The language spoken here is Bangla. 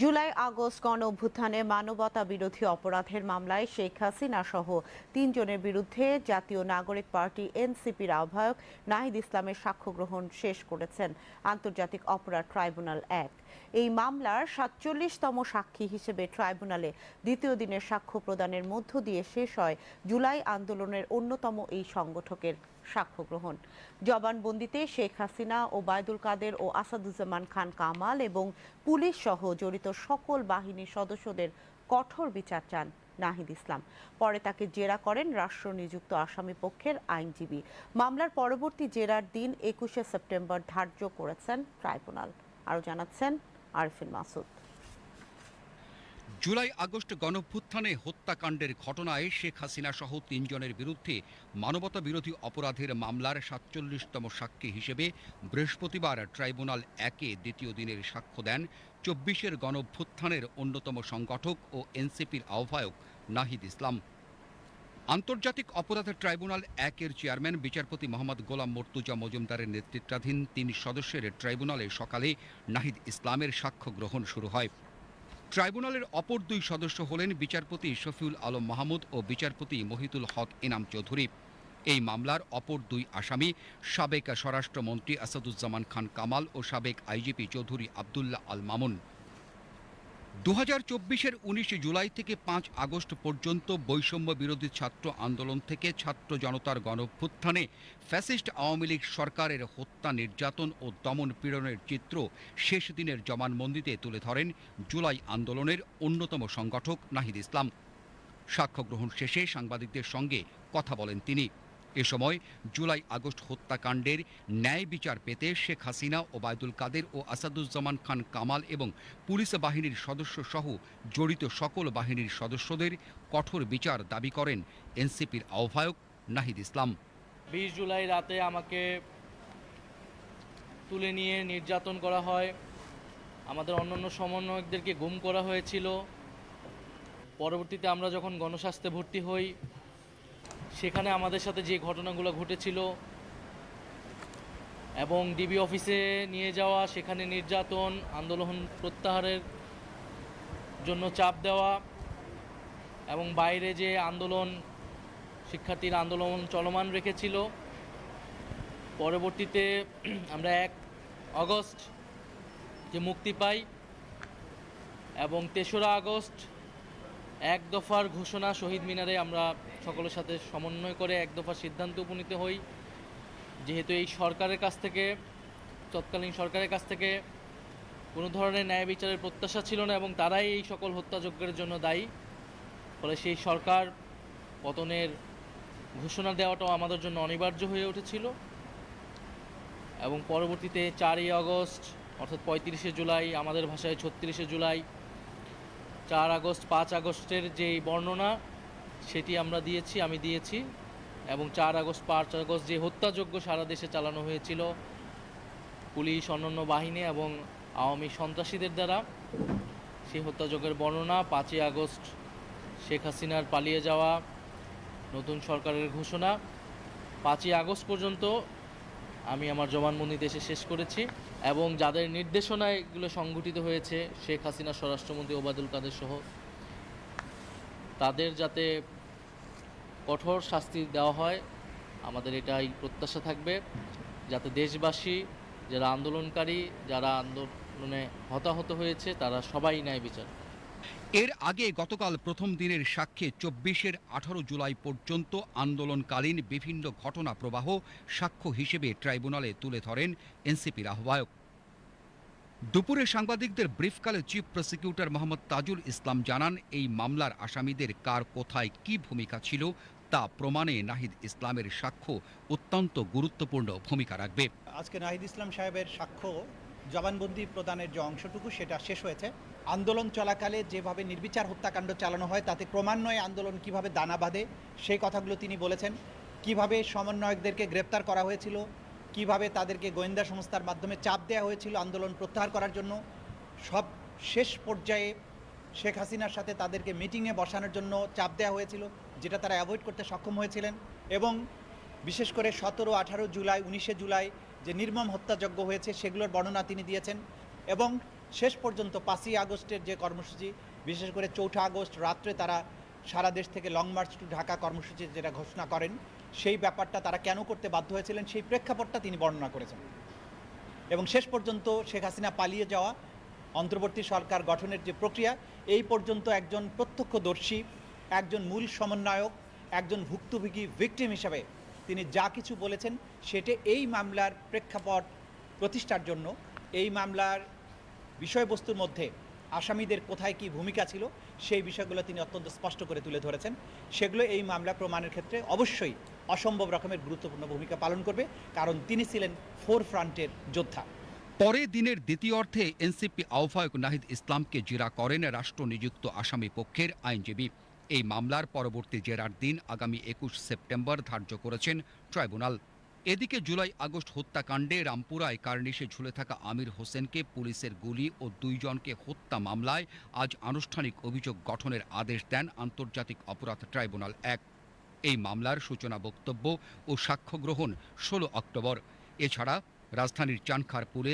জুলাই, আগস্ট গণ অভ্যুত্থানে মানবতা বিরোধী অপরাধের মামলায় শেখ হাসিনা সহ তিনজনের বিরুদ্ধে জাতীয় নাগরিক পার্টি এনসিপির আহ্বায়ক নাহিদ ইসলামের সাক্ষ্য গ্রহণ শেষ করেছেন আন্তর্জাতিক অপরাধ ট্রাইব্যুনাল এক। এই মামলার সাতচল্লিশতম সাক্ষী হিসেবে ট্রাইব্যুনালে দ্বিতীয় দিনের সাক্ষ্য প্রদানের মধ্য দিয়ে শেষ হয় জুলাই আন্দোলনের অন্যতম এই সংগঠকের সাক্ষ্য গ্রহণ। জবানবন্দিতে শেখ হাসিনা ওবায়দুল কাদের ও আসাদুজ্জামান খান কামাল এবং পুলিশ সহ জড়িত সকল বাহিনীর সদস্যদের কঠোর বিচার চান নাহিদ ইসলাম। পরে তাকে জেরা করেন রাষ্ট্র নিযুক্ত আসামি পক্ষের আইনজীবী। মামলার পরবর্তী জেরার দিন একুশে সেপ্টেম্বর ধার্য করেছেন ট্রাইব্যুনাল। আরও জানাচ্ছেন আরফিন মাসুদ। জুলাই আগস্ট গণভ্যুত্থানে হত্যাকাণ্ডের ঘটনায় শেখ হাসিনা সহ তিনজনের বিরুদ্ধে মানবতা বিরোধী অপরাধের মামলার সাতচল্লিশতম সাক্ষী হিসেবে বৃহস্পতিবার ট্রাইব্যুনাল একে দ্বিতীয় দিনের সাক্ষ্য দেন চব্বিশের গণভ্যুত্থানের অন্যতম সংগঠক ও এনসিপির আহ্বায়ক নাহিদ ইসলাম। আন্তর্জাতিক অপরাধ ট্রাইব্যুনাল একের চেয়ারম্যান বিচারপতি মোহাম্মদ গোলাম মর্তুজা মজুমদারের নেতৃত্বাধীন তিন সদস্যের ট্রাইব্যুনালে সকালে নাহিদ ইসলামের সাক্ষ্য গ্রহণ শুরু হয়। ট্রাইব্যুনালের অপর দুই সদস্য হলেন বিচারপতি শফিউল আলম মাহমুদ ও বিচারপতি মহিতুল হক এনাম চৌধুরী। এই মামলার অপর দুই আসামি সাবেক স্বরাষ্ট্রমন্ত্রী আসাদুজ্জামান খান কামাল ও সাবেক আইজিপি চৌধুরী আবদুল্লাহ আল মামুন। দু হাজার চব্বিশের উনিশে জুলাই থেকে পাঁচ আগস্ট পর্যন্ত বৈষম্য বিরোধী ছাত্র আন্দোলন থেকে ছাত্র জনতার গণভ্যুত্থানে ফ্যাসিস্ট আওয়ামী লীগ সরকারের হত্যা, নির্যাতন ও দমন পীড়নের চিত্র শেষ দিনের জমানবন্দিতে তুলে ধরেন জুলাই আন্দোলনের অন্যতম সংগঠক নাহিদ ইসলাম। সাক্ষ্য গ্রহণ শেষে সাংবাদিকদের সঙ্গে কথা বলেন তিনি। এ সময় জুলাই আগস্ট হত্যাকাণ্ডের ন্যায় বিচার পেতে শেখ হাসিনা ওবায়দুল কাদের ও আসাদুজ্জামান খান কামাল এবং পুলিশ বাহিনীর সদস্য সহ জড়িত সকল বাহিনীর সদস্যদের কঠোর বিচার দাবি করেন এনসিপির আহ্বায়ক নাহিদ ইসলাম। বিশ জুলাই রাতে আমাকে তুলে নিয়ে নির্যাতন করা হয়। আমাদের অন্যান্য সমন্বয়কদেরকে গুম করা হয়েছিল। পরবর্তীতে আমরা যখন গণস্বাস্থ্যে ভর্তি হই সেখানে আমাদের সাথে যে ঘটনাগুলো ঘটেছিল এবং ডিবি অফিসে নিয়ে যাওয়া, সেখানে নির্যাতন, আন্দোলন প্রত্যাহারের জন্য চাপ দেওয়া এবং বাইরে যে আন্দোলন, শিক্ষার্থীর আন্দোলন চলমান রেখেছিল। পরবর্তীতে আমরা এক আগস্ট যে মুক্তি পাই এবং তেসরা আগস্ট এক দফার ঘোষণা শহীদ মিনারে আমরা সকলের সাথে সমন্বয় করে এক দফা সিদ্ধান্তে উপনীত হই। যেহেতু এই সরকারের কাছ থেকে, তৎকালীন সরকারের কাছ থেকে কোনো ধরনের ন্যায় বিচারের প্রত্যাশা ছিল না এবং তারাই এই সকল হত্যাযজ্ঞের জন্য দায়ী। ফলে সেই সরকার পতনের ঘোষণা দেওয়াটাও আমাদের জন্য অনিবার্য হয়ে উঠেছিল। এবং পরবর্তীতে চারই আগস্ট, অর্থাৎ পঁয়ত্রিশে জুলাই, আমাদের ভাষায় ছত্রিশে জুলাই, চার আগস্ট, পাঁচ আগস্টের যেই বর্ণনা সেটি আমরা দিয়েছি, আমি দিয়েছি। এবং চার আগস্ট, পাঁচ আগস্ট যে হত্যাযজ্ঞ সারা দেশে চালানো হয়েছিল, পুলিশ, অন্যান্য বাহিনী এবং আওয়ামী সন্ত্রাসীদের দ্বারা, সেই হত্যাযজ্ঞের বর্ণনা, পাঁচই আগস্ট শেখ হাসিনার পালিয়ে যাওয়া, নতুন সরকারের ঘোষণা। পাঁচই আগস্ট পর্যন্ত আমি আমার জবানবন্দি দেশে শেষ করেছি এবং যাদের নির্দেশনায় এগুলো সংগঠিত হয়েছে, শেখ হাসিনা স্বরাষ্ট্রমন্ত্রী ওবায়দুল কাদের সহ, তাদের যাতে কঠোর শাস্তি দেওয়া হয়। আমাদের এটাই প্রত্যাশা থাকবে। যাতে দেশবাসী, যারা আন্দোলনকারী, যারা আন্দোলনে হতাহত হয়েছে, তারা সবাই ন্যায় বিচার এর আগে গতকাল প্রথম দিনের সাক্ষ্যে চব্বিশের আঠারো জুলাই পর্যন্ত আন্দোলনকালীন বিভিন্ন ঘটনা প্রবাহ সাক্ষ্য হিসেবে ট্রাইব্যুনালে তুলে ধরেন এনসিপির আহ্বায়ক। দুপুরে সাংবাদিকদের ব্রিফকালে চিফ প্রসিকিউটর মোহাম্মদ তাজুল ইসলাম জানান, এই মামলার আসামিদের কার কোথায় কি ভূমিকা ছিল তা প্রমাণে নাহিদ ইসলামের সাক্ষ্য অত্যন্ত গুরুত্বপূর্ণ ভূমিকা রাখবে। আজকে নাহিদ ইসলাম সাহেবের সাক্ষ্য জবানবন্দি প্রদানের যে অংশটুকু, সেটা শেষ হয়েছে। আন্দোলন চলাকালে যেভাবে নির্বিচার হত্যাকাণ্ড চালানো হয়, তাতে ক্রমান্বয়ে আন্দোলন কীভাবে দানা বাঁধে, সেই কথাগুলো তিনি বলেছেন। কীভাবে সমন্বয়কদেরকে গ্রেপ্তার করা হয়েছিল, কীভাবে তাদেরকে গোয়েন্দা সংস্থার মাধ্যমে চাপ দেওয়া হয়েছিল আন্দোলন প্রত্যাহার করার জন্য, সব শেষ পর্যায়ে শেখ হাসিনার সাথে তাদেরকে মিটিংয়ে বসানোর জন্য চাপ দেওয়া হয়েছিল, যেটা তারা অ্যাভয়েড করতে সক্ষম হয়েছিলেন এবং বিশেষ করে সতেরো, আঠারো জুলাই, উনিশে জুলাই যে নির্মম হত্যাযজ্ঞ হয়েছে, সেগুলোর বর্ণনা তিনি দিয়েছেন এবং শেষ পর্যন্ত পাঁচই আগস্টের যে কর্মসূচি, বিশেষ করে চৌঠা আগস্ট রাত্রে তারা সারা দেশ থেকে লং মার্চ টু ঢাকা কর্মসূচি যেটা ঘোষণা করেন, সেই ব্যাপারটা তারা কেন করতে বাধ্য হয়েছিলেন, সেই প্রেক্ষাপটটা তিনি বর্ণনা করেছেন। এবং শেষ পর্যন্ত শেখ হাসিনা পালিয়ে যাওয়া অন্তর্বর্তী সরকার গঠনের যে প্রক্রিয়া, এই পর্যন্ত একজন প্রত্যক্ষদর্শী, একজন মূল সমন্বয়ক, একজন ভুক্তভোগী ভিকটিম হিসাবে তিনি যা কিছু বলেছেন, সেটা এই মামলার প্রেক্ষাপট প্রতিষ্ঠার জন্য। এই মামলার বিষয়বস্তুর মধ্যে আসামিদের কোথায় কি ভূমিকা ছিল, সেই বিষয়গুলো তিনি অত্যন্ত স্পষ্ট করে তুলে ধরেছেন। সেগুলো এই মামলা প্রমাণের ক্ষেত্রে অবশ্যই অসম্ভব রকমের গুরুত্বপূর্ণ ভূমিকা পালন করবে, কারণ তিনি ছিলেন ফোর ফ্রন্টের যোদ্ধা। পরে দিনের দ্বিতীয় অর্থে এনসিপি আহ্বায়ক নাহিদ ইসলামকে জেরা করেন রাষ্ট্র নিযুক্ত আসামি পক্ষের আইনজীবী। এই মামলার পরবর্তী জেরার দিন আগামী একুশ সেপ্টেম্বর ধার্য করেছেন ট্রাইব্যুনাল। এদিকে জুলাই আগস্ট হত্যাকাণ্ডে রামপুরায় কার্নিশে ঝুলে থাকা আমির হোসেনকে পুলিশের গুলি ও দুইজনকে হত্যা মামলায় আজ আনুষ্ঠানিক অভিযোগ গঠনের আদেশ দেন আন্তর্জাতিক অপরাধ ট্রাইব্যুনাল এক। এই মামলার সূচনা বক্তব্য ও সাক্ষ্য গ্রহণ ষোলো অক্টোবর। এছাড়া রাজধানীর চানখারপুলে